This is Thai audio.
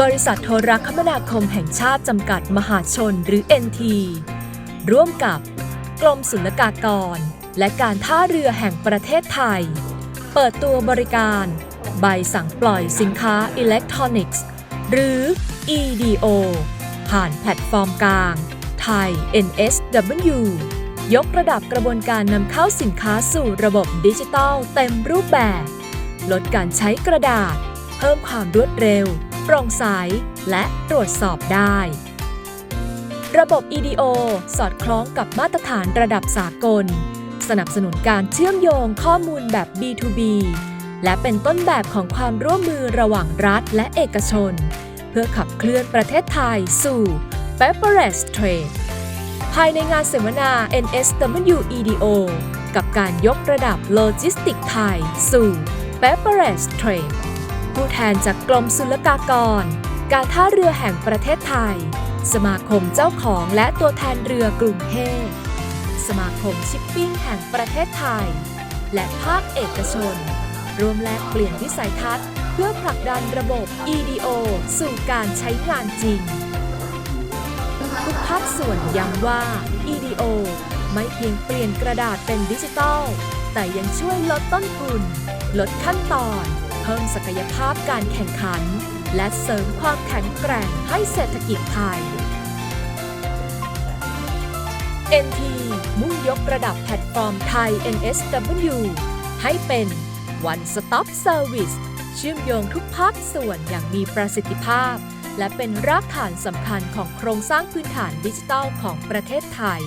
บริษัทโทรคมนาคมแห่งชาติจำกัดมหาชนหรือ NT ร่วมกับกรมศุลกากร และการท่าเรือแห่งประเทศไทย เปิดตัวบริการ ใบสั่งปล่อยสินค้าอิเล็กทรอนิกส์ หรือ EDO ผ่านแพลตฟอร์มกลาง ไทย NSW ยกระดับกระบวนการนำเข้าสินค้าสู่ระบบดิจิทัลเต็มรูปแบบ ลดการใช้กระดาษ เพิ่มความรวดเร็ว โปร่งใส และตรวจสอบได้ ระบบ EDO สอดคล้องกับมาตรฐานระดับสากล สนับสนุนการเชื่อมโยงข้อมูลแบบ B2B และเป็นต้นแบบของความร่วมมือระหว่างรัฐและเอกชน เพื่อขับเคลื่อนประเทศไทยสู่ Paperless Trade ภายในงานเสวนา NSW EDO กับการยกระดับโลจิสติกไทยสู่ Paperless Trade ผู้แทนจากกรมศุลกากร การท่าเรือแห่งประเทศไทย สมาคมเจ้าของและตัวแทนเรือกรุงเทพ สมาคมชิปปิ้งแห่งประเทศไทย และภาคเอกชน ร่วมแลกเปลี่ยนวิสัยทัศน์ เพื่อผลักดันระบบ EDO สู่การใช้งานจริง ทุกภาคส่วนย้ำว่า EDO ไม่เพียงเปลี่ยนกระดาษเป็นดิจิทัลแต่ยังช่วยลดต้นทุน ลดขั้นตอน เพิ่มศักยภาพการแข่งขัน และเสริมความแข็งแกร่งให้เศรษฐกิจไทย NT มุ่งยกระดับแพลตฟอร์มไทย NSW ให้เป็น One Stop Service เชื่อมโยงทุกภาคส่วนอย่างมีประสิทธิภาพ และเป็นรากฐานสำคัญของโครงสร้างพื้นฐานดิจิทัลของประเทศไทย